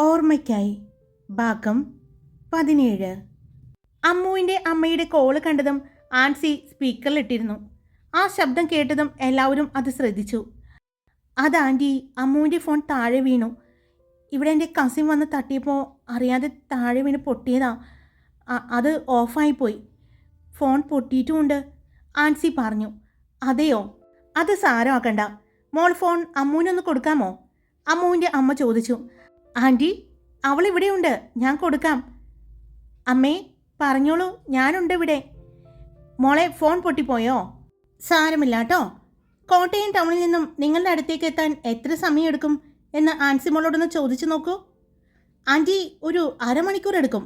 ഓർമ്മയ്ക്കായി. ഭാഗം പതിനേഴ്. അമ്മുവിന്റെ അമ്മയുടെ കോൾ കണ്ടതും ആൻസി സ്പീക്കറിലിട്ടിരുന്നു. ആ ശബ്ദം കേട്ടതും എല്ലാവരും അത് ശ്രദ്ധിച്ചു. അത് ആന്റി അമ്മുവിന്റെ ഫോൺ താഴെ വീണു. ഇവിടെ എന്റെ കസിൻ വന്ന് തട്ടിയപ്പോൾ അറിയാതെ താഴെ വീണ് പൊട്ടിയതാ. അത് ഓഫായിപ്പോയി ഫോൺ പൊട്ടിയിട്ടുമുണ്ട് ആൻസി പറഞ്ഞു. അതെയോ? അത് സാരമാക്കണ്ട. മോൾ ഫോൺ അമ്മുവിനൊന്ന് കൊടുക്കാമോ? അമ്മുവിന്റെ അമ്മ ചോദിച്ചു. ആന്റി അവൾ ഇവിടെയുണ്ട് ഞാൻ കൊടുക്കാം. അമ്മേ പറഞ്ഞോളൂ ഞാനുണ്ട് ഇവിടെ. മോളെ ഫോൺ പൊട്ടിപ്പോയോ? സാരമില്ല കേട്ടോ കോട്ടയം ടൗണിൽ നിന്നും നിങ്ങളുടെ അടുത്തേക്ക് എത്താൻ എത്ര സമയമെടുക്കും എന്ന് ആൻസി മോളോടൊന്ന് ചോദിച്ചു നോക്കൂ. ആന്റി ഒരു അരമണിക്കൂർ എടുക്കും.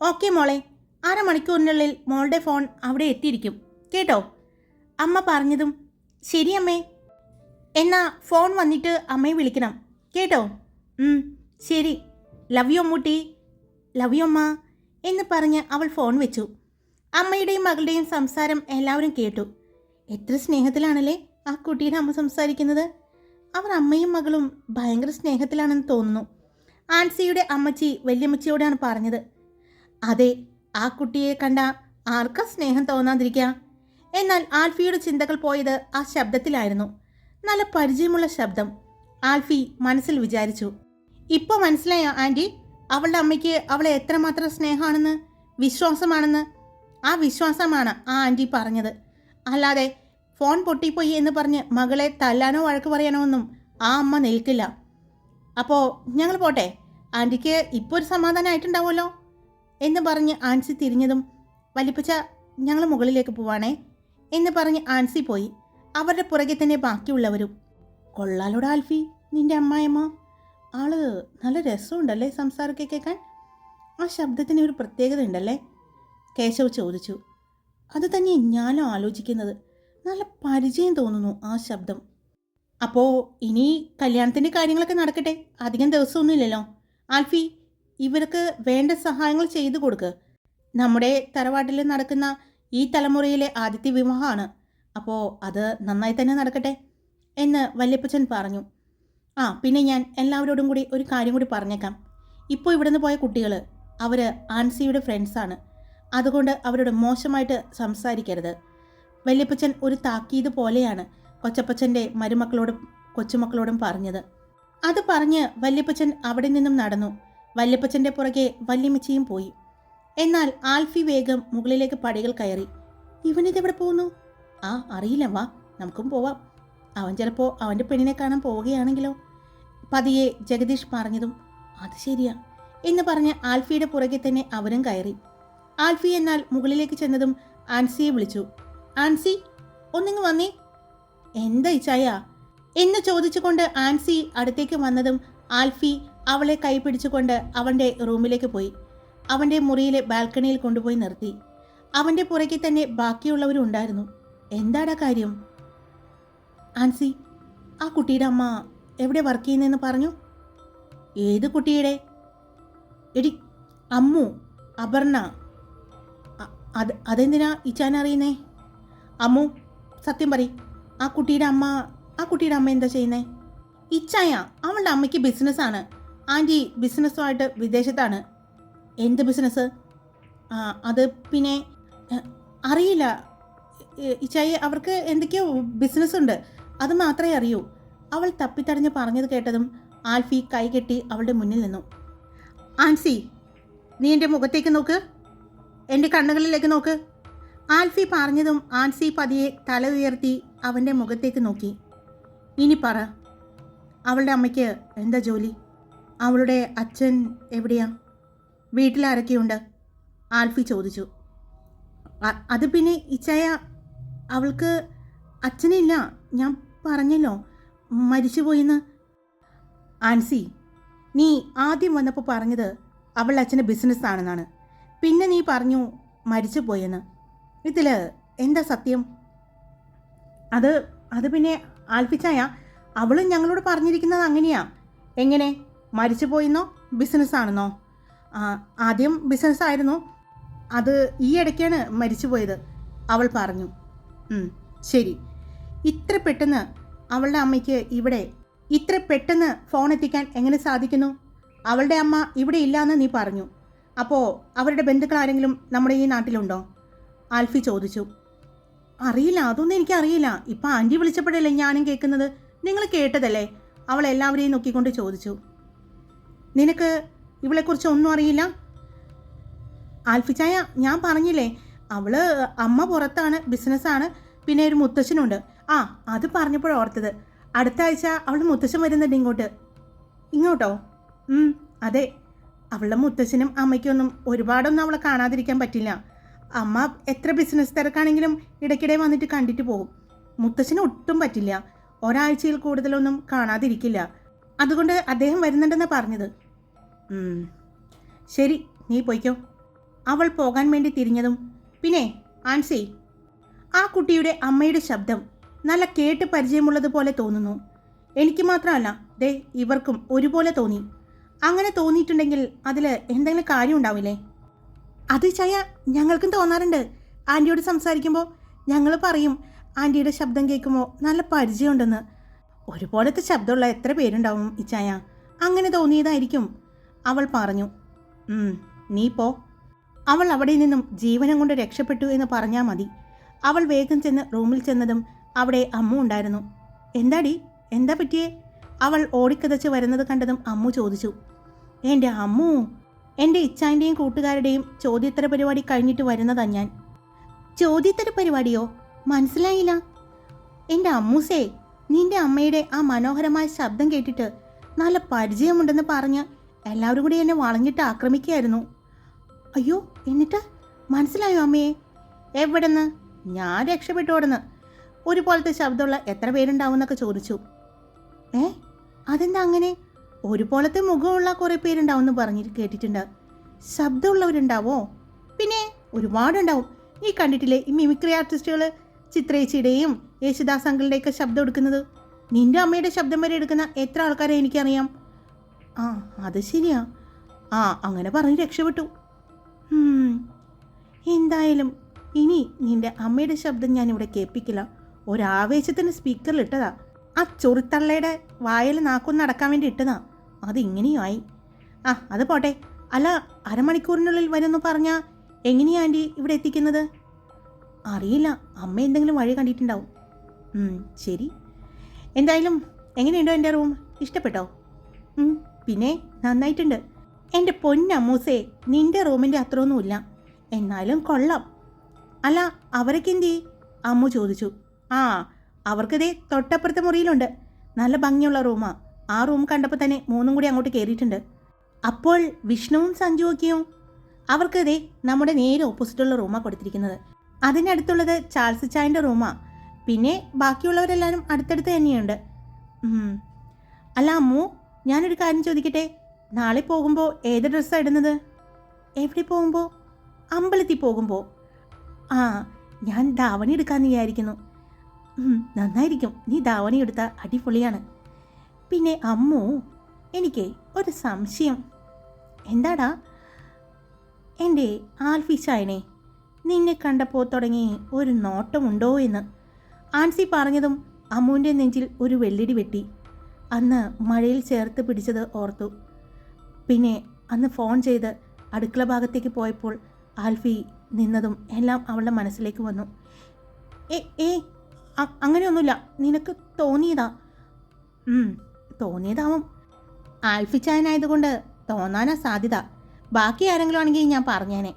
ഓക്കെ മോളെ അരമണിക്കൂറിനുള്ളിൽ മോളുടെ ഫോൺ അവിടെ എത്തിയിരിക്കും. കേട്ടോ? അമ്മ പറഞ്ഞതും ശരി അമ്മേ എന്നാ ഫോൺ വന്നിട്ട് അമ്മയെ വിളിക്കണം. കേട്ടോ? ശരി love you Ammutty love you അമ്മ എന്ന് പറഞ്ഞ് അവൾ ഫോൺ വെച്ചു. അമ്മയുടെയും മകളുടെയും സംസാരം എല്ലാവരും കേട്ടു. എത്ര സ്നേഹത്തിലാണല്ലേ ആ കുട്ടിയുടെ അമ്മ സംസാരിക്കുന്നത്? അവർ അമ്മയും മകളും ഭയങ്കര സ്നേഹത്തിലാണെന്ന് തോന്നുന്നു. ആൻസിയുടെ അമ്മച്ചി വല്യമ്മച്ചിയോടാണ് പറഞ്ഞത്. അതെ ആ കുട്ടിയെ കണ്ട ആർക്കാ സ്നേഹം തോന്നാതിരിക്കുക എന്നാൽ ആൽഫിയുടെ ചിന്തകൾ പോയത് ആ ശബ്ദത്തിലായിരുന്നു. നല്ല പരിചയമുള്ള ശബ്ദം. ആൽഫി മനസ്സിൽ വിചാരിച്ചു. ഇപ്പോൾ മനസ്സിലായോ ആന്റി അവളുടെ അമ്മയ്ക്ക് അവളെ എത്രമാത്രം സ്നേഹമാണെന്ന് വിശ്വാസമാണെന്ന്? ആ വിശ്വാസമാണ് ആ ആന്റി പറഞ്ഞത്. അല്ലാതെ ഫോൺ പൊട്ടിപ്പോയി എന്ന് പറഞ്ഞ് മകളെ തല്ലാനോ വഴക്ക് പറയാനോ ഒന്നും ആ അമ്മ നിൽക്കില്ല. അപ്പോൾ ഞങ്ങൾ പോട്ടെ? ആന്റിക്ക് ഇപ്പോൾ ഒരു സമാധാനമായിട്ടുണ്ടാവുമല്ലോ എന്ന് പറഞ്ഞ് ആൻസി തിരിഞ്ഞതും വലിപ്പച്ച ഞങ്ങൾ മുകളിലേക്ക് പോവാണേ എന്ന് പറഞ്ഞ് ആൻസി പോയി. അവരുടെ പുറകെ തന്നെ ബാക്കിയുള്ളവരും കൊള്ളാലോടാ ആൽഫി നിന്റെ അമ്മായിയമ്മ. ആൾ നല്ല രസമുണ്ടല്ലേ സംസാരമൊക്കെ കേൾക്കാൻ? ആ ശബ്ദത്തിന് ഒരു പ്രത്യേകത ഉണ്ടല്ലേ? കേശവ് ചോദിച്ചു. അത് തന്നെ ഞാനും ആലോചിക്കുന്നത്. നല്ല പരിചയം തോന്നുന്നു ആ ശബ്ദം. അപ്പോൾ ഇനി കല്യാണത്തിന്റെ കാര്യങ്ങളൊക്കെ നടക്കട്ടെ? അധികം ദിവസമൊന്നുമില്ലല്ലോ. ആൽഫി ഇവർക്ക് വേണ്ട സഹായങ്ങൾ ചെയ്തു കൊടുക്ക്. നമ്മുടെ തറവാട്ടിൽ നടക്കുന്ന ഈ തലമുറയിലെ ആദ്യത്തെ വിവാഹമാണ്. അപ്പോൾ അത് നന്നായി തന്നെ നടക്കട്ടെ എന്ന് വല്യപ്പച്ചൻ പറഞ്ഞു. ആ പിന്നെ ഞാൻ എല്ലാവരോടും കൂടി ഒരു കാര്യം കൂടി പറഞ്ഞേക്കാം. ഇപ്പോൾ ഇവിടുന്ന് പോയ കുട്ടികൾ അവർ ആൻസിയുടെ ഫ്രണ്ട്സാണ് അതുകൊണ്ട് അവരോട് മോശമായിട്ട് സംസാരിക്കരുത്. വല്യപ്പച്ചൻ ഒരു താക്കീത് പോലെയാണ് കൊച്ചപ്പച്ചന്റെ മരുമക്കളോടും കൊച്ചുമക്കളോടും പറഞ്ഞത്. അത് പറഞ്ഞ് വല്യപ്പച്ചൻ അവിടെ നിന്നും നടന്നു. വല്യപ്പച്ചന്റെ പുറകെ വല്യമ്മച്ചിയും പോയി. എന്നാൽ ആൽഫി വേഗം മുകളിലേക്ക് പടികൾ കയറി. ഇവനിതെവിടെ പോകുന്നു? ആ അറിയില്ല വാ നമുക്കും പോവാം. അവൻ ചിലപ്പോൾ അവന്റെ പെണ്ണിനെ കാണാൻ പോവുകയാണെങ്കിലോ? പതിയെ ജഗദീഷ് പറഞ്ഞതും അത് ശരിയാ എന്ന് പറഞ്ഞ് ആൽഫിയുടെ പുറകെ തന്നെ അവരും കയറി. ആൽഫി എന്നാൽ മുകളിലേക്ക് ചെന്നതും ആൻസിയെ വിളിച്ചു ആൻസി ഒന്നിങ്ങ് വന്നേ. എന്താ ഇച്ചായ എന്ന് ചോദിച്ചുകൊണ്ട് ആൻസി അടുത്തേക്ക് വന്നതും ആൽഫി അവളെ കൈ പിടിച്ചുകൊണ്ട് അവന്റെ റൂമിലേക്ക് പോയി. അവന്റെ മുറിയിലെ ബാൽക്കണിയിൽ കൊണ്ടുപോയി നിർത്തി. അവന്റെ പുറകെ തന്നെ ബാക്കിയുള്ളവരും ഉണ്ടായിരുന്നു. എന്താടാ കാര്യം? ആൻസി ആ കുട്ടിയുടെ അമ്മ എവിടെ വർക്ക് ചെയ്യുന്നതെന്ന് പറഞ്ഞു? ഏത് കുട്ടിയുടെ? എടി അമ്മു അപർണ. അത് അതെന്തിനാ ഇച്ചാൻ അറിയുന്നേ? അമ്മു സത്യം പറ ആ കുട്ടിയുടെ അമ്മ ആ കുട്ടിയുടെ അമ്മ എന്താ ചെയ്യുന്നേ? ഇച്ചായ അവളുടെ അമ്മയ്ക്ക് ബിസിനസ്സാണ്. ആന്റി ബിസിനസ്സുമായിട്ട് വിദേശത്താണ്. എന്ത് ബിസിനസ് ആ അത് പിന്നെ അറിയില്ല. ഇച്ചായി അവർക്ക് എന്തൊക്കെയോ ബിസിനസ് ഉണ്ട് അത് മാത്രമേ അറിയൂ. അവൾ തപ്പിത്തടഞ്ഞ് പറഞ്ഞത് കേട്ടതും ആൽഫി കൈകെട്ടി അവളുടെ മുന്നിൽ നിന്നു. ആൻസി നീ എന്റെ മുഖത്തേക്ക് നോക്ക്. എന്റെ കണ്ണുകളിലേക്ക് നോക്ക്. ആൽഫി പറഞ്ഞതും ആൻസി പതിയെ തല ഉയർത്തി അവന്റെ മുഖത്തേക്ക് നോക്കി. ഇനി പറ അവളുടെ അമ്മയ്ക്ക് എന്താ ജോലി? അവളുടെ അച്ഛൻ എവിടെയാ? വീട്ടിലാരൊക്കെയുണ്ട് ആൽഫി ചോദിച്ചു. അത് പിന്നെ ഇച്ചായ അവൾക്ക് അച്ഛനില്ല. ഞാൻ പറഞ്ഞല്ലോ. മരിച്ചുപോയിന്ന്. ആൻസി നീ ആദ്യം വന്നപ്പോൾ പറഞ്ഞത് അവൾ അച്ഛന്റെ ബിസിനസ് ആണെന്നാണ്. പിന്നെ നീ പറഞ്ഞു മരിച്ചുപോയെന്ന്. ഇതിൽ എന്താ സത്യം? അത് അത് പിന്നെ ആൽപ്പിച്ചായ അവളും ഞങ്ങളോട് പറഞ്ഞിരിക്കുന്നത് അങ്ങനെയാ. എങ്ങനെ? മരിച്ചുപോയെന്നോ? ബിസിനസ് ആണെന്നോ? ആദ്യം ബിസിനസ് ആയിരുന്നു. അത് ഈ ഇടയ്ക്കാണ് മരിച്ചുപോയത് അവൾ പറഞ്ഞു. "ഉം, ശരി. ഇത്ര പെട്ടെന്ന് അവളുടെ അമ്മയ്ക്ക് ഇവിടെ ഇത്ര പെട്ടെന്ന് ഫോൺ എത്തിക്കാൻ എങ്ങനെ സാധിക്കുന്നു? അവളുടെ അമ്മ ഇവിടെ ഇല്ലാന്ന് നീ പറഞ്ഞു. അപ്പോൾ അവരുടെ ബന്ധുക്കൾ ആരെങ്കിലും നമ്മുടെ ഈ നാട്ടിലുണ്ടോ? ആൽഫി ചോദിച്ചു. അറിയില്ല അതൊന്നും എനിക്കറിയില്ല. ഇപ്പം ആന്റി വിളിച്ചപ്പോഴല്ലേ ഞാനും കേൾക്കുന്നത്? നിങ്ങൾ കേട്ടതല്ലേ? അവൾ എല്ലാവരെയും നോക്കിക്കൊണ്ട് ചോദിച്ചു. നിനക്ക് ഇവളെക്കുറിച്ച് ഒന്നും അറിയില്ല? ആൽഫിച്ചായ ഞാൻ പറഞ്ഞില്ലേ അവൾ അമ്മ പുറത്താണ് ബിസിനസ്സാണ് പിന്നെ ഒരു മുത്തശ്ശനുണ്ട്. ആ അത് പറഞ്ഞപ്പോൾ ഓർത്തത്. അടുത്ത ആഴ്ച അവൾ മുത്തശ്ശൻ വരുന്നുണ്ട് ഇങ്ങോട്ട്. ഇങ്ങോട്ടോ? അതെ. അവളുടെ മുത്തശ്ശനും അമ്മയ്ക്കൊന്നും ഒരുപാടൊന്നും അവളെ കാണാതിരിക്കാൻ പറ്റില്ല. അമ്മ എത്ര ബിസിനസ് തിരക്കാണെങ്കിലും ഇടയ്ക്കിടെ വന്നിട്ട് കണ്ടിട്ട് പോകും. മുത്തശ്ശന് ഒട്ടും പറ്റില്ല. ഒരാഴ്ചയിൽ കൂടുതലൊന്നും കാണാതിരിക്കില്ല. അതുകൊണ്ട് അദ്ദേഹം വരുന്നുണ്ടെന്ന് പറഞ്ഞത്. ശരി നീ പോയിക്കോ. അവൾ പോകാൻ വേണ്ടി തിരിഞ്ഞതും പിന്നെ ആൻസി. ആ കുട്ടിയുടെ അമ്മയുടെ ശബ്ദം നല്ല കേട്ട് പരിചയമുള്ളതുപോലെ തോന്നുന്നു. എനിക്ക് മാത്രമല്ല ദേ ഇവർക്കും ഒരുപോലെ തോന്നി. അങ്ങനെ തോന്നിയിട്ടുണ്ടെങ്കിൽ അതിൽ എന്തെങ്കിലും കാര്യം ഉണ്ടാവില്ലേ? അത് ചയ ഞങ്ങൾക്കും തോന്നാറുണ്ട്. ആന്റിയോട് സംസാരിക്കുമ്പോൾ ഞങ്ങൾ പറയും ആന്റിയുടെ ശബ്ദം കേൾക്കുമ്പോൾ നല്ല പരിചയമുണ്ടെന്ന്. ഒരുപോലത്തെ ശബ്ദമുള്ള എത്ര പേരുണ്ടാവും ഈ ചായ അങ്ങനെ തോന്നിയതായിരിക്കും. അവൾ പറഞ്ഞു നീ പോ. അവൾ അവിടെ നിന്നും ജീവനം കൊണ്ട് രക്ഷപ്പെട്ടു എന്ന് പറഞ്ഞാൽ മതി. അവൾ വേഗം ചെന്ന് റൂമിൽ ചെന്നതും അവിടെ അമ്മു ഉണ്ടായിരുന്നു. എന്താടി? എന്താ പറ്റിയേ? അവൾ ഓടിക്കതച്ച് വരുന്നത് കണ്ടതും അമ്മു ചോദിച്ചു. എന്റെ അമ്മു എന്റെ ഇച്ചാന്റെയും കൂട്ടുകാരുടെയും ചോദ്യോത്തര പരിപാടി കഴിഞ്ഞിട്ട് വരുന്നതാ ഞാൻ. ചോദ്യോത്തര പരിപാടിയോ? മനസ്സിലായില്ല. എന്റെ അമ്മൂസേ നിന്റെ അമ്മയുടെ ആ മനോഹരമായ ശബ്ദം കേട്ടിട്ട് നല്ല പരിചയമുണ്ടെന്ന് പറഞ്ഞ് എല്ലാവരും കൂടി എന്നെ വളഞ്ഞിട്ട് ആക്രമിക്കുകയായിരുന്നു. അയ്യോ എന്നിട്ട്? മനസ്സിലായോ അമ്മയെ? എവിടെന്ന്? ഞാൻ രക്ഷപ്പെട്ടോടുന്ന് ഒരുപോലത്തെ ശബ്ദമുള്ള എത്ര പേരുണ്ടാവുമെന്നൊക്കെ ചോദിച്ചു. ഏ? അതെന്താ അങ്ങനെ? ഒരുപോലത്തെ മുഖമുള്ള കുറേ പേരുണ്ടാവുമെന്ന് പറഞ്ഞു കേട്ടിട്ടുണ്ട്. ശബ്ദമുള്ളവരുണ്ടാവോ? പിന്നെ ഒരുപാടുണ്ടാവും. നീ കണ്ടിട്ടില്ലേ ഈ മിമിക്രി ആർട്ടിസ്റ്റുകൾ ചിത്രേച്ചിയുടെയും യേശുദാസ് അങ്കിളുടെയൊക്കെ ശബ്ദം എടുക്കുന്നത്? നിന്റെ അമ്മയുടെ ശബ്ദം വരെ എടുക്കുന്ന എത്ര ആൾക്കാരെ എനിക്കറിയാം. ആ അത് ശരിയാ. ആ അങ്ങനെ പറഞ്ഞ് രക്ഷപ്പെട്ടു. എന്തായാലും ഇനി നിന്റെ അമ്മയുടെ ശബ്ദം ഞാൻ ഇവിടെ കേൾപ്പിക്കില്ല. ഒരാവേശത്തിന് സ്പീക്കറിൽ ഇട്ടതാ. ആ ചൊറിത്തള്ളയുടെ വായൽ നാക്കൊന്ന് നടക്കാൻ വേണ്ടി ഇട്ടതാ. അതിങ്ങനെയുമായി ആ അത് പോട്ടെ. അല്ല അരമണിക്കൂറിനുള്ളിൽ വരുമെന്ന് പറഞ്ഞാൽ എങ്ങനെയാ ആന്റി ഇവിടെ എത്തിക്കുന്നത്? അറിയില്ല. അമ്മ എന്തെങ്കിലും വഴി കണ്ടിട്ടുണ്ടാവും. ശരി. എന്തായാലും എങ്ങനെയുണ്ടോ എന്റെ റൂം? ഇഷ്ടപ്പെട്ടോ? പിന്നെ നന്നായിട്ടുണ്ട്. എന്റെ പൊന്നമ്മൂസേ നിന്റെ റൂമിന്റെ അത്രയൊന്നുമില്ല. എന്നാലും കൊള്ളാം. അല്ല അവരൊക്കെ എന്തി അമ്മു ചോദിച്ചു. ആ അവർക്കിതേ തൊട്ടപ്പുറത്തെ മുറിയിലുണ്ട്. നല്ല ഭംഗിയുള്ള റൂമാ. ആ റൂം കണ്ടപ്പോൾ തന്നെ മൂന്നും കൂടി അങ്ങോട്ട് കയറിയിട്ടുണ്ട് അപ്പോൾ വിഷ്ണുവും സഞ്ജുവൊക്കെയോ അവർക്കിതേ നമ്മുടെ നേരെ ഓപ്പോസിറ്റുള്ള റൂമാണ് കൊടുത്തിരിക്കുന്നത്. അതിനടുത്തുള്ളത് ചാൾസ് ചായന്റെ റൂമാ. പിന്നെ ബാക്കിയുള്ളവരെല്ലാവരും അടുത്തടുത്ത് തന്നെയുണ്ട്. അല്ല അമ്മു ഞാനൊരു കാര്യം ചോദിക്കട്ടെ? നാളെ പോകുമ്പോൾ ഏത് ഡ്രസ്സാണ് ഇടുന്നത്? എവിടെ പോകുമ്പോൾ അമ്പലത്തിൽ പോകുമ്പോൾ ആ ഞാൻ ധാവണി എടുക്കാമെന്ന് വിചാരിക്കുന്നു. നന്നായിരിക്കും. നീ ധാവണി എടുത്ത അടിപൊളിയാണ്. പിന്നെ അമ്മു എനിക്ക് ഒരു സംശയം. എന്താടാ? എന്റെ ആൽഫിഷായനെ നിന്നെ കണ്ടപ്പോൾ തുടങ്ങി ഒരു നോട്ടമുണ്ടോ എന്ന്. ആൻസി പറഞ്ഞതും അമ്മുവിന്റെ നെഞ്ചിൽ ഒരു വെള്ളിടി വെട്ടി. അന്ന് മഴയിൽ ചേർത്ത് പിടിച്ചത് ഓർത്തു. പിന്നെ അന്ന് ഫോൺ ചെയ്ത് അടുക്കള ഭാഗത്തേക്ക് പോയപ്പോൾ ആൽഫി നിന്നതും എല്ലാം അവളുടെ മനസ്സിലേക്ക് വന്നു. ഏ ഏ അങ്ങനെയൊന്നുമില്ല. നിനക്ക് തോന്നിയതാ. തോന്നിയതാവും. ആൽഫിച്ചായനായതുകൊണ്ട് തോന്നാനാ സാധ്യത. ബാക്കി ആരെങ്കിലും ആണെങ്കിൽ ഞാൻ പറഞ്ഞേനെ.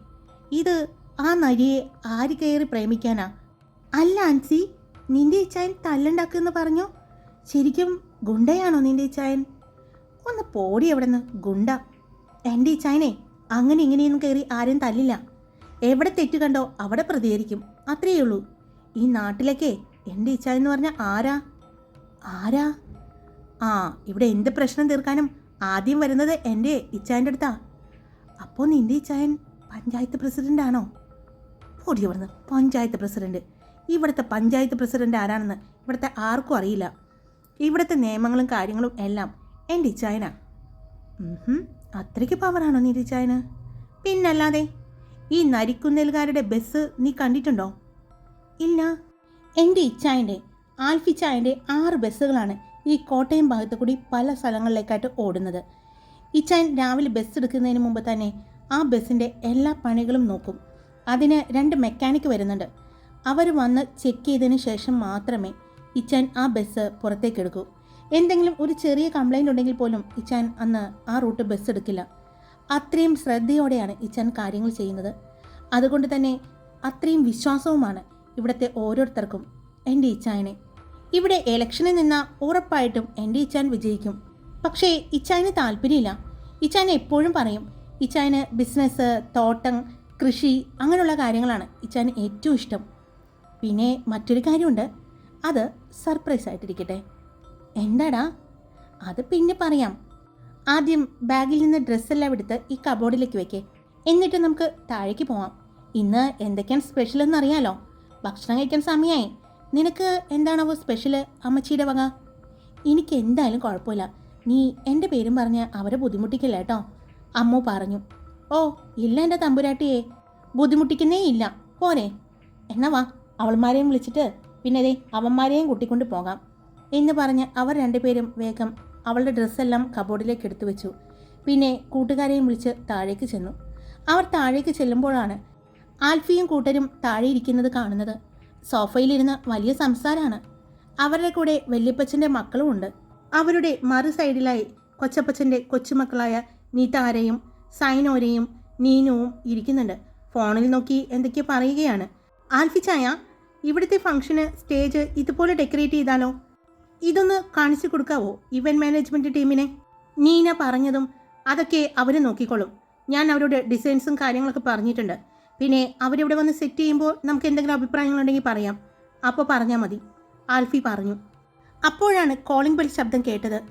ഇത് ആ നരിയെ ആര് കയറി പ്രേമിക്കാനാ? അല്ല ആൻസി നിന്റെ ഇച്ചായൻ തല്ലുണ്ടാക്കുമെന്ന് പറഞ്ഞു? ശരിക്കും ഗുണ്ടയാണോ നിന്റെ ഇച്ചായൻ ഒന്ന് പോടി എവിടെന്ന് നിന്ന് ഗുണ്ട എന്റെ ഇച്ചായനെ അങ്ങനെ ഇങ്ങനെയൊന്നും കയറി ആരും തല്ലില്ല. എവിടെ തെറ്റ് കണ്ടോ അവിടെ പ്രതികരിക്കും. അത്രയേ ഉള്ളൂ. ഈ നാട്ടിലൊക്കെ എന്റെ ഇച്ചായൻ എന്ന് പറഞ്ഞാൽ ആരാ? ആരാ? ആ ഇവിടെ എന്ത് പ്രശ്നം തീർക്കാനും ആദ്യം വരുന്നത് എന്റെ ഇച്ചായന്റെ അടുത്താ. അപ്പോൾ നിന്റെ ഇച്ചായൻ പഞ്ചായത്ത് പ്രസിഡന്റ് ആണോ? അവിടുന്ന് പഞ്ചായത്ത് പ്രസിഡന്റ്. ഇവിടുത്തെ പഞ്ചായത്ത് പ്രസിഡന്റ് ആരാണെന്ന് ഇവിടുത്തെ ആർക്കും അറിയില്ല. ഇവിടുത്തെ നിയമങ്ങളും കാര്യങ്ങളും എല്ലാം എന്റെ ഇച്ചായനാ അത്രയ്ക്ക് പവറാണോ നിന്റെ ഇച്ചായന് പിന്നല്ലാതെ ഈ നരിക്കുന്നേൽക്കാരുടെ ബസ് നീ കണ്ടിട്ടുണ്ടോ? ഇല്ല എന്റെ ഇച്ചായന്റെ ആൽഫിച്ചായന്റെ ആറ് ബസ്സുകളാണ് ഈ കോട്ടയം ഭാഗത്ത് കൂടി പല സ്ഥലങ്ങളിലേക്കായിട്ട് ഓടുന്നത്. ഇച്ചായൻ രാവിലെ ബസ് എടുക്കുന്നതിന് മുമ്പ് തന്നെ ആ ബസ്സിന്റെ എല്ലാ പണികളും നോക്കും. അതിന് രണ്ട് മെക്കാനിക് വരുന്നുണ്ട്. അവർ വന്ന് ചെക്ക് ചെയ്തതിന് ശേഷം മാത്രമേ ഇച്ചാൻ ആ ബസ് പുറത്തേക്ക് എടുക്കൂ. എന്തെങ്കിലും ഒരു ചെറിയ കംപ്ലൈന്റ് ഉണ്ടെങ്കിൽ പോലും ഇച്ചാൻ അന്ന് ആ റൂട്ട് ബസ് എടുക്കില്ല. അത്രയും ശ്രദ്ധയോടെയാണ് ഇച്ചാൻ കാര്യങ്ങൾ ചെയ്യുന്നത്. അതുകൊണ്ട് തന്നെ അത്രയും വിശ്വാസവുമാണ് ഇവിടുത്തെ ഓരോരുത്തർക്കും എന്റെ ഇച്ചായനെ ഇവിടെ ഇലക്ഷനിൽ നിന്ന് ഉറപ്പായിട്ടും എന്റെ ഇച്ചാൻ വിജയിക്കും. പക്ഷേ ഇച്ചായന് താല്പര്യമില്ല. ഇച്ചായൻ എപ്പോഴും പറയും ഇച്ചായന് ബിസിനസ് തോട്ടം കൃഷി അങ്ങനെയുള്ള കാര്യങ്ങളാണ് ഇച്ചായന് ഏറ്റവും ഇഷ്ടം. പിന്നെ മറ്റൊരു കാര്യമുണ്ട്. അത് സർപ്രൈസ് ആയിട്ടിരിക്കട്ടെ. എന്താടാ? അത് പിന്നെ പറയാം. ആദ്യം ബാഗിൽ നിന്ന് ഡ്രസ്സെല്ലാം എടുത്ത് ഈ കബോർഡിലേക്ക് വെക്കേ. എന്നിട്ട് നമുക്ക് താഴേക്ക് പോവാം. ഇന്ന് എന്തൊക്കെയാണ് സ്പെഷ്യൽ എന്ന് അറിയാലോ ഭക്ഷണം കഴിക്കാൻ സമയമായി നിനക്ക് എന്താണാവോ സ്പെഷ്യൽ അമ്മച്ചിയുടെ വക? എനിക്ക് എന്തായാലും കുഴപ്പമില്ല. നീ എന്റെ പേരും പറഞ്ഞ് അവരെ ബുദ്ധിമുട്ടിക്കില്ല കേട്ടോ? അമ്മു പറഞ്ഞു. ഓ ഇല്ല എന്റെ തമ്പുരാട്ടിയെ. ബുദ്ധിമുട്ടിക്കുന്നേ ഇല്ല. പോരെ. എന്നാ വാ അവൾമാരെയും വിളിച്ചിട്ട് പിന്നെ ദേ അവന്മാരെയും കൂട്ടിക്കൊണ്ട് പോകാം. എന്ന് പറഞ്ഞ് അവർ രണ്ടുപേരും വേഗം അവളുടെ ഡ്രസ്സെല്ലാം കബോർഡിലേക്ക് എടുത്തു വെച്ചു പിന്നെ കൂട്ടുകാരെയും വിളിച്ച് താഴേക്ക് ചെന്നു. അവർ താഴേക്ക് ചെല്ലുമ്പോഴാണ് ആൽഫിയും കൂട്ടരും താഴെ ഇരിക്കുന്നത് കാണുന്നത്. സോഫയിലിരുന്ന് വലിയ സംസാരമാണ് അവരുടെ കൂടെ വല്യപ്പച്ചന്റെ മക്കളും ഉണ്ട്. അവരുടെ മറു സൈഡിലായി കൊച്ചപ്പച്ചന്റെ കൊച്ചുമക്കളായ നീതാരയും സൈനോരയും നീനുവും ഇരിക്കുന്നുണ്ട്. ഫോണിൽ നോക്കി എന്തൊക്കെയോ പറയുകയാണ്. ആൽഫി ചായ ഇവിടുത്തെ ഫംഗ്ഷന് സ്റ്റേജ് ഇതുപോലെ ഡെക്കറേറ്റ് ചെയ്താലോ? ഇതൊന്ന് കാണിച്ചു കൊടുക്കാവോ ഇവന്റ് മാനേജ്മെന്റ് ടീമിനെ? നീന പറഞ്ഞതും അതൊക്കെ അവർ നോക്കിക്കോളും. ഞാൻ അവരോട് ഡിസൈൻസും കാര്യങ്ങളൊക്കെ പറഞ്ഞിട്ടുണ്ട്. പിന്നെ അവരിവിടെ വന്ന് സെറ്റ് ചെയ്യുമ്പോൾ നമുക്ക് എന്തെങ്കിലും അഭിപ്രായങ്ങളുണ്ടെങ്കിൽ പറയാം. അപ്പോൾ പറഞ്ഞാൽ മതി. ആൽഫി പറഞ്ഞു. അപ്പോഴാണ് കോളിംഗ് ബെൽ ശബ്ദം കേട്ടത്.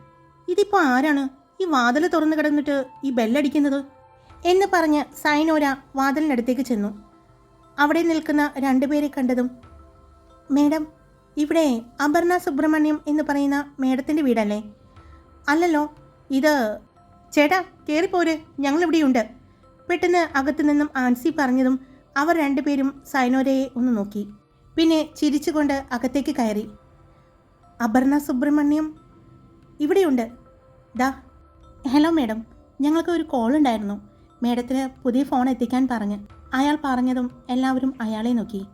ഇതിപ്പോൾ ആരാണ്? ഈ വാതിൽ തുറന്നു കിടന്നിട്ട് ഈ ബെല്ലടിക്കുന്നത് എന്ന് പറഞ്ഞ് സൈനോര വാതിലിനടുത്തേക്ക് ചെന്നു. അവിടെ നിൽക്കുന്ന രണ്ടുപേരെ കണ്ടതും മേഡം ഇവിടെ അപർണ സുബ്രഹ്മണ്യം എന്ന് പറയുന്ന മേഡത്തിന്റെ വീടല്ലേ? അല്ലല്ലോ ഇത് ചേട്ടാ കയറിപ്പോര് ഞങ്ങളിവിടെയുണ്ട്. പെട്ടെന്ന് അകത്തുനിന്നും ആൻസി പറഞ്ഞതും അവർ രണ്ടുപേരും സൈനോരയെ ഒന്ന് നോക്കി. പിന്നെ ചിരിച്ചുകൊണ്ട് അകത്തേക്ക് കയറി. അപർണ സുബ്രഹ്മണ്യം ഇവിടെയുണ്ട്. ദാ. ഹലോ മേഡം ഞങ്ങൾക്ക് ഒരു കോൾ ഉണ്ടായിരുന്നു. മേഡത്തിന് പുതിയ ഫോൺ എത്തിക്കാൻ പറഞ്ഞ്. അയാൾ പറഞ്ഞതും എല്ലാവരും അയാളെ നോക്കി.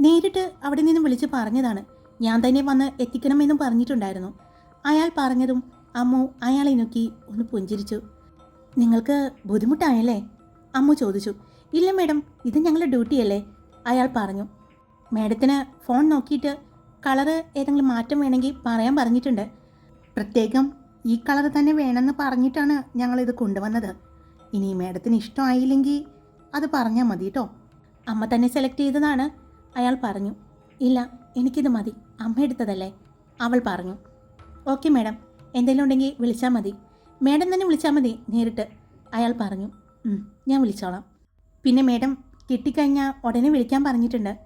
നേരിട്ട് അവിടെ നിന്ന് വിളിച്ച് പറഞ്ഞതാണ്. ഞാൻ തന്നെ വന്ന് എത്തിക്കണമെന്നും പറഞ്ഞിട്ടുണ്ടായിരുന്നു. അയാൾ പറഞ്ഞതും അമ്മു അയാളെ നോക്കി ഒന്ന് പുഞ്ചിരിച്ചു. നിങ്ങൾക്ക് ബുദ്ധിമുട്ടായല്ലേ? അമ്മു ചോദിച്ചു ഇല്ല മേഡം ഇത് ഞങ്ങളുടെ ഡ്യൂട്ടിയല്ലേ അയാൾ പറഞ്ഞു മേഡത്തിന് ഫോൺ നോക്കിയിട്ട് കളറ് ഏതെങ്കിലും മാറ്റം വേണമെങ്കിൽ പറയാൻ പറഞ്ഞിട്ടുണ്ട്. പ്രത്യേകം ഈ കളർ തന്നെ വേണമെന്ന് പറഞ്ഞിട്ടാണ് ഞങ്ങളിത് കൊണ്ടുവന്നത്. ഇനി മേഡത്തിന് ഇഷ്ടമായില്ലെങ്കിൽ അത് പറഞ്ഞാൽ മതി കേട്ടോ അമ്മ തന്നെ സെലക്ട് ചെയ്തതാണ്. അയാൾ പറഞ്ഞു ഇല്ല എനിക്കിത് മതി. അമ്മ എടുത്തതല്ലേ? അവൾ പറഞ്ഞു ഓക്കെ മേഡം എന്തെങ്കിലും ഉണ്ടെങ്കിൽ വിളിച്ചാൽ മതി. മേഡം തന്നെ വിളിച്ചാൽ മതി നേരിട്ട്. അയാൾ പറഞ്ഞു "ഉം, ഞാൻ വിളിച്ചോളാം. പിന്നെ മേഡം കിട്ടിക്കഴിഞ്ഞാൽ ഉടനെ വിളിക്കാൻ പറഞ്ഞിട്ടുണ്ട്.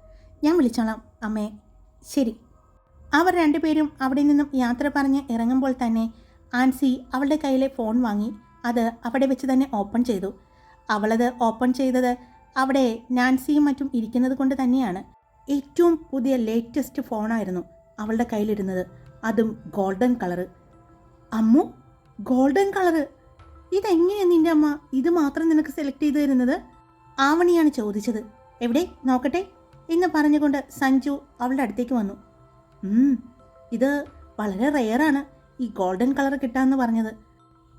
ഞാൻ വിളിച്ചോളാം അമ്മേ. ശരി. അവർ രണ്ടുപേരും അവിടെ നിന്നും യാത്ര പറഞ്ഞ് ഇറങ്ങുമ്പോൾ തന്നെ ആൻസി അവളുടെ കയ്യിലെ ഫോൺ വാങ്ങി അത് അവിടെ വെച്ച് തന്നെ ഓപ്പൺ ചെയ്തു. അവളത് ഓപ്പൺ ചെയ്തത് അവിടെ നാൻസിയും മറ്റും ഇരിക്കുന്നത് കൊണ്ട് തന്നെയാണ്. ഏറ്റവും പുതിയ ലേറ്റസ്റ്റ് ഫോണായിരുന്നു അവളുടെ കയ്യിലിരുന്നത്. അതും golden colour. Ammu golden colour. ഇതെങ്ങനെയാണ് നിന്റെ അമ്മ? ഇത് മാത്രം നിനക്ക് സെലക്ട് ചെയ്തു തരുന്നത്? ആവണിയാണ് ചോദിച്ചത്. എവിടെ? നോക്കട്ടെ. എന്ന് പറഞ്ഞുകൊണ്ട് സഞ്ജു അവളുടെ അടുത്തേക്ക് വന്നു. ഇത് വളരെ റെയറാണ് ഈ ഗോൾഡൻ കളർ കിട്ടാന്ന് പറഞ്ഞത്.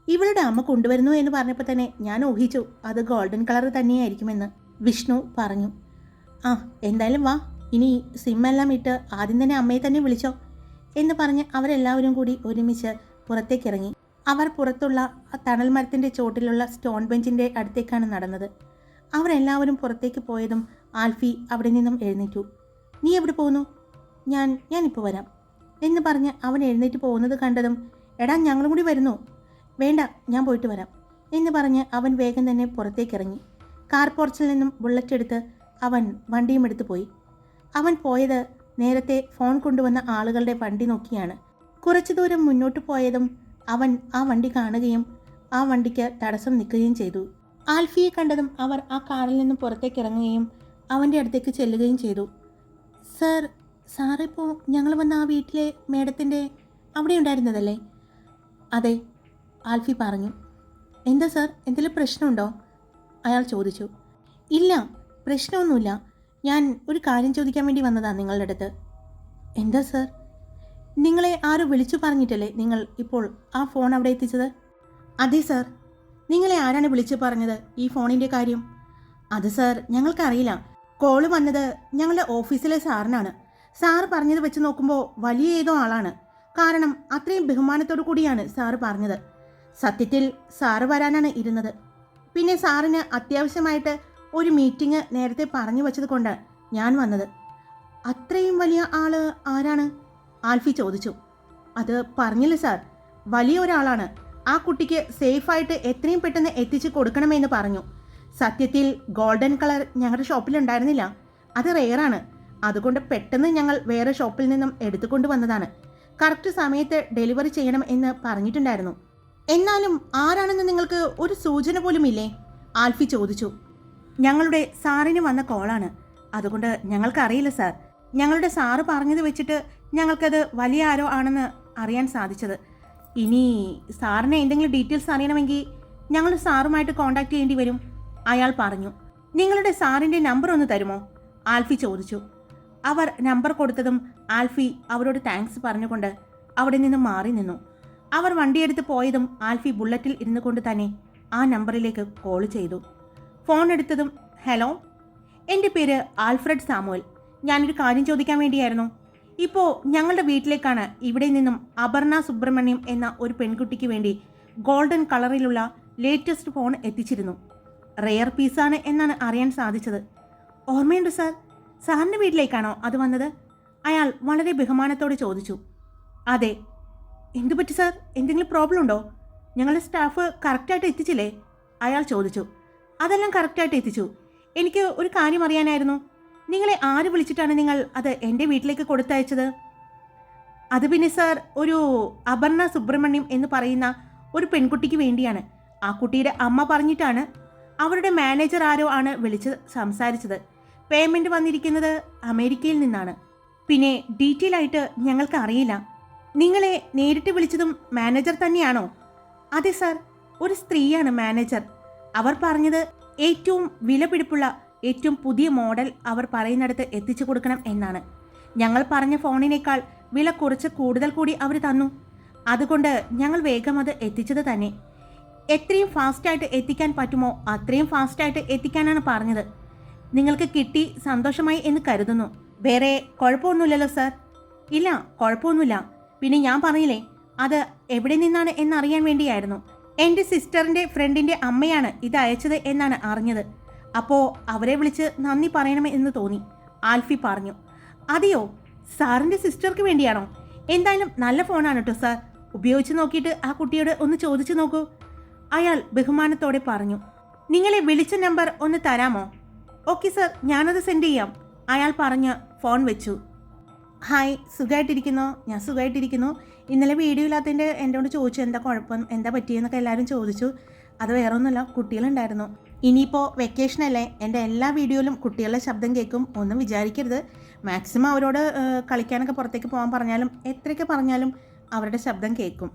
ഇവളുടെ അമ്മ കൊണ്ടുവരുന്നു എന്ന് പറഞ്ഞപ്പോൾ തന്നെ ഞാൻ ഊഹിച്ചു അത് ഗോൾഡൻ കളർ തന്നെയായിരിക്കുമെന്ന്. വിഷ്ണു പറഞ്ഞു. ആ എന്തായാലും വാ. ഇനി സിമ്മെല്ലാം ഇട്ട് ആദ്യം തന്നെ അമ്മയെ തന്നെ വിളിച്ചോ എന്ന് പറഞ്ഞ് അവരെല്ലാവരും കൂടി ഒരുമിച്ച് പുറത്തേക്ക് ഇറങ്ങി. അവർ പുറത്തുള്ള തണൽ മരത്തിന്റെ ചോട്ടിലുള്ള സ്റ്റോൺ ബെഞ്ചിന്റെ അടുത്തേക്കാണ് നടന്നത്. അവരെല്ലാവരും പുറത്തേക്ക് പോയതും ആൽഫി അവിടെ നിന്നും എഴുന്നേറ്റു. നീ എവിടെ പോകുന്നു ഞാൻ ഞാനിപ്പോൾ വരാം. എന്ന് പറഞ്ഞ് അവൻ എഴുന്നേറ്റ് പോകുന്നത് കണ്ടതും എടാ ഞങ്ങളും കൂടി വരുന്നു. വേണ്ട ഞാൻ പോയിട്ട് വരാം. എന്ന് പറഞ്ഞ് അവൻ വേഗം തന്നെ പുറത്തേക്ക് ഇറങ്ങി കാർ പോർച്ചിൽ നിന്നും ബുള്ളറ്റ് എടുത്ത് അവൻ വണ്ടിയും എടുത്ത് പോയി. അവൻ പോയത് നേരത്തെ ഫോൺ കൊണ്ടുവന്ന ആളുകളുടെ വണ്ടി നോക്കിയാണ്. കുറച്ചു ദൂരം മുന്നോട്ട് പോയതും അവൻ ആ വണ്ടി കാണുകയും ആ വണ്ടിക്ക് തടസ്സം നിൽക്കുകയും ചെയ്തു. ആൽഫിയെ കണ്ടതും അവർ ആ കാറിൽ നിന്ന് പുറത്തേക്ക് ഇറങ്ങുകയും അവന്റെ അടുത്തേക്ക് ചെല്ലുകയും ചെയ്തു. സർ സാറിപ്പോൾ ഞങ്ങൾ വന്ന ആ വീട്ടിലെ മേഡത്തിന്റെ അവിടെ ഉണ്ടായിരുന്നതല്ലേ? അതെ ആൽഫി പറഞ്ഞു. എന്താ സർ എന്തെങ്കിലും പ്രശ്നമുണ്ടോ? അയാൾ ചോദിച്ചു. ഇല്ല പ്രശ്നമൊന്നുമില്ല. ഞാൻ ഒരു കാര്യം ചോദിക്കാൻ വേണ്ടി വന്നതാണ് നിങ്ങളുടെ അടുത്ത്. എന്താ സാർ? നിങ്ങളെ ആരും വിളിച്ചു പറഞ്ഞിട്ടല്ലേ നിങ്ങൾ ഇപ്പോൾ ആ ഫോൺ അവിടെ എത്തിച്ചത്? അതെ സാർ നിങ്ങളെ ആരാണ് വിളിച്ചു പറഞ്ഞത് ഈ ഫോണിന്റെ കാര്യം? അത് സാർ ഞങ്ങൾക്കറിയില്ല. കോൾ വന്നത് ഞങ്ങളുടെ ഓഫീസിലെ സാറിനാണ്. സാർ പറഞ്ഞത് വെച്ച് നോക്കുമ്പോൾ വലിയ ഏതോ ആളാണ്. കാരണം അത്രയും ബഹുമാനത്തോടു കൂടിയാണ് സാറ് പറഞ്ഞത്. സത്യത്തിൽ സാറ് വരാനാണ് ഇരുന്നത്. പിന്നെ സാറിന് അത്യാവശ്യമായിട്ട് ഒരു മീറ്റിംഗ് നേരത്തെ പറഞ്ഞു വെച്ചത് ഞാൻ വന്നത്. അത്രയും വലിയ ആൾ ആരാണ്? ആൽഫി ചോദിച്ചു. അത് പറഞ്ഞില്ല സാർ. വലിയ ഒരാളാണ്. ആ കുട്ടിക്ക് സേഫായിട്ട് എത്രയും പെട്ടെന്ന് എത്തിച്ചു കൊടുക്കണമെന്ന് പറഞ്ഞു. സത്യത്തിൽ ഗോൾഡൻ കളർ ഞങ്ങളുടെ ഷോപ്പിൽ ഉണ്ടായിരുന്നില്ല. അത് റെയറാണ്. അതുകൊണ്ട് പെട്ടെന്ന് ഞങ്ങൾ വേറെ ഷോപ്പിൽ നിന്നും എടുത്തുകൊണ്ട് വന്നതാണ്. കറക്റ്റ് സമയത്ത് ഡെലിവറി ചെയ്യണം എന്ന് പറഞ്ഞിട്ടുണ്ടായിരുന്നു. എന്നാലും ആരാണെന്ന് നിങ്ങൾക്ക് ഒരു സൂചന പോലും ഇല്ലേ? ആൽഫി ചോദിച്ചു. ഞങ്ങളുടെ സാറിന് വന്ന കോളാണ്. അതുകൊണ്ട് ഞങ്ങൾക്കറിയില്ല സാർ. ഞങ്ങളുടെ സാറ് പറഞ്ഞത് വെച്ചിട്ട് ഞങ്ങൾക്കത് വലിയ ആരോ ആണെന്ന് അറിയാൻ സാധിച്ചത്. ഇനി സാറിന് എന്തെങ്കിലും ഡീറ്റെയിൽസ് അറിയണമെങ്കിൽ ഞങ്ങൾ സാറുമായിട്ട് കോൺടാക്ട് ചെയ്യേണ്ടി വരും അയാൾ പറഞ്ഞു. നിങ്ങളുടെ സാറിന്റെ നമ്പർ ഒന്ന് തരുമോ? ആൽഫി ചോദിച്ചു. അവർ നമ്പർ കൊടുത്തതും ആൽഫി അവരോട് താങ്ക്സ് പറഞ്ഞുകൊണ്ട് അവിടെ നിന്ന് മാറി നിന്നു. അവർ വണ്ടിയെടുത്ത് പോയതും ആൽഫി ബുള്ളറ്റിൽ ഇരുന്നു കൊണ്ട് തന്നെ ആ നമ്പറിലേക്ക് കോൾ ചെയ്തു. ഫോൺ എടുത്തതും ഹലോ എന്റെ പേര് ആൽഫ്രഡ് സാമുവൽ. ഞാനൊരു കാര്യം ചോദിക്കാൻ വേണ്ടിയായിരുന്നു. ഇപ്പോൾ ഞങ്ങളുടെ വീട്ടിലേക്കാണ് ഇവിടെ നിന്നും അപർണ സുബ്രഹ്മണ്യം എന്ന ഒരു പെൺകുട്ടിക്ക് വേണ്ടി ഗോൾഡൻ കളറിലുള്ള ലേറ്റസ്റ്റ് ഫോൺ എത്തിച്ചിരുന്നു. റെയർ പീസാണ് എന്നാണ് അറിയാൻ സാധിച്ചത്. ഓർമ്മയുണ്ട് സാർ? സാറിന്റെ വീട്ടിലേക്കാണോ അത് വന്നത്? അയാൾ വളരെ ബഹുമാനത്തോടെ ചോദിച്ചു. അതെ. എന്തു പറ്റി സാർ? എന്തെങ്കിലും പ്രോബ്ലം ഉണ്ടോ? ഞങ്ങളുടെ സ്റ്റാഫ് കറക്റ്റായിട്ട് എത്തിച്ചില്ലേ? അയാൾ ചോദിച്ചു. അതെല്ലാം കറക്റ്റായിട്ട് എത്തിച്ചു. എനിക്ക് ഒരു കാര്യം അറിയാനായിരുന്നു. നിങ്ങളെ ആര് വിളിച്ചിട്ടാണ് നിങ്ങൾ അത് എന്റെ വീട്ടിലേക്ക് കൊടുത്തയച്ചത്? അത് പിന്നെ സാർ ഒരു അപർണ സുബ്രഹ്മണ്യം എന്ന് പറയുന്ന ഒരു പെൺകുട്ടിക്ക് വേണ്ടിയാണ്. ആ കുട്ടിയുടെ അമ്മ പറഞ്ഞിട്ടാണ് അവരുടെ മാനേജർ ആരോ ആണ് വിളിച്ച് സംസാരിച്ചത്. പേയ്മെന്റ് വന്നിരിക്കുന്നത് അമേരിക്കയിൽ നിന്നാണ്. പിന്നെ ഡീറ്റെയിൽ ആയിട്ട് ഞങ്ങൾക്ക് അറിയില്ല. നിങ്ങളെ നേരിട്ട് വിളിച്ചതും മാനേജർ തന്നെയാണോ? അതെ സാർ ഒരു സ്ത്രീയാണ് മാനേജർ. അവർ പറഞ്ഞത് ഏറ്റവും വിലപിടിപ്പുള്ള ഏറ്റവും പുതിയ മോഡൽ അവർ പറയുന്നിടത്ത് എത്തിച്ചു കൊടുക്കണം എന്നാണ്. ഞങ്ങൾ പറഞ്ഞ ഫോണിനേക്കാൾ വില കുറച്ച് കൂടുതൽ കൂടി അവർ തന്നു. അതുകൊണ്ട് ഞങ്ങൾ വേഗം അത് എത്തിച്ചത് തന്നെ. എത്രയും ഫാസ്റ്റായിട്ട് എത്തിക്കാൻ പറ്റുമോ അത്രയും ഫാസ്റ്റായിട്ട് എത്തിക്കാനാണ് പറഞ്ഞത്. നിങ്ങൾക്ക് കിട്ടി സന്തോഷമായി എന്ന് കരുതുന്നു. വേറെ കുഴപ്പമൊന്നുമില്ലല്ലോ സർ. ഇല്ല കുഴപ്പമൊന്നുമില്ല. പിന്നെ ഞാൻ പറഞ്ഞില്ലേ അത് എവിടെ നിന്നാണ് എന്നറിയാൻ വേണ്ടിയായിരുന്നു. എന്റെ സിസ്റ്ററിന്റെ ഫ്രണ്ടിന്റെ അമ്മയാണ് ഇത് അയച്ചത് എന്നാണ് അറിഞ്ഞത്. അപ്പോൾ അവരെ വിളിച്ച് നന്ദി പറയണമെന്ന് തോന്നി. ആൽഫി പറഞ്ഞു അതെയോ? സാറിന്റെ സിസ്റ്റർക്ക് വേണ്ടിയാണോ? എന്തായാലും നല്ല ഫോണാണ് കേട്ടോ സാർ. ഉപയോഗിച്ച് നോക്കിയിട്ട് ആ കുട്ടിയോട് ഒന്ന് ചോദിച്ചു നോക്കൂ. അയാൾ ബഹുമാനത്തോടെ പറഞ്ഞു നിങ്ങളെ വിളിച്ച നമ്പർ ഒന്ന് തരാമോ? Okay sir. ഞാനത് സെൻഡ് ചെയ്യാം. അയാൾ പറഞ്ഞ് ഫോൺ വെച്ചു. ഹായ്. സുഖമായിട്ടിരിക്കുന്നു ഞാൻ സുഖമായിട്ടിരിക്കുന്നു ഇന്നലെ വീഡിയോ ഇല്ലാത്തതിന്റെ എന്നോട് ചോദിച്ചു എന്താ കുഴപ്പം എന്താ പറ്റിയെന്നൊക്കെ എല്ലാവരും ചോദിച്ചു. അത് വേറെ ഒന്നുമില്ല കുട്ടികളുണ്ടായിരുന്നു. ഇനിയിപ്പോൾ വെക്കേഷനല്ലേ എന്റെ എല്ലാ വീഡിയോയിലും കുട്ടികളുടെ ശബ്ദം കേൾക്കും. ഒന്നും വിചാരിക്കരുത്. മാക്സിമം അവരോട് കളിക്കാനൊക്കെ പുറത്തേക്ക് പോകാൻ പറഞ്ഞാലും എത്രയൊക്കെ പറഞ്ഞാലും അവരുടെ ശബ്ദം കേൾക്കും.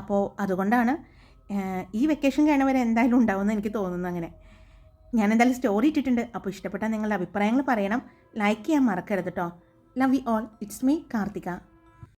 അപ്പോൾ അതുകൊണ്ടാണ് ഈ വെക്കേഷൻ കഴിഞ്ഞവർ എന്തായാലും ഉണ്ടാവുമെന്ന് എനിക്ക് തോന്നുന്നു അങ്ങനെ. ഞാൻ എന്തായാലും സ്റ്റോറി ഇട്ടിട്ടുണ്ട്. അപ്പോൾ ഇഷ്ടപ്പെട്ടാൽ നിങ്ങളുടെ അഭിപ്രായങ്ങൾ പറയണം. ലൈക്ക് ചെയ്യാൻ മറക്കരുത് കേട്ടോ love you all it's me Karthika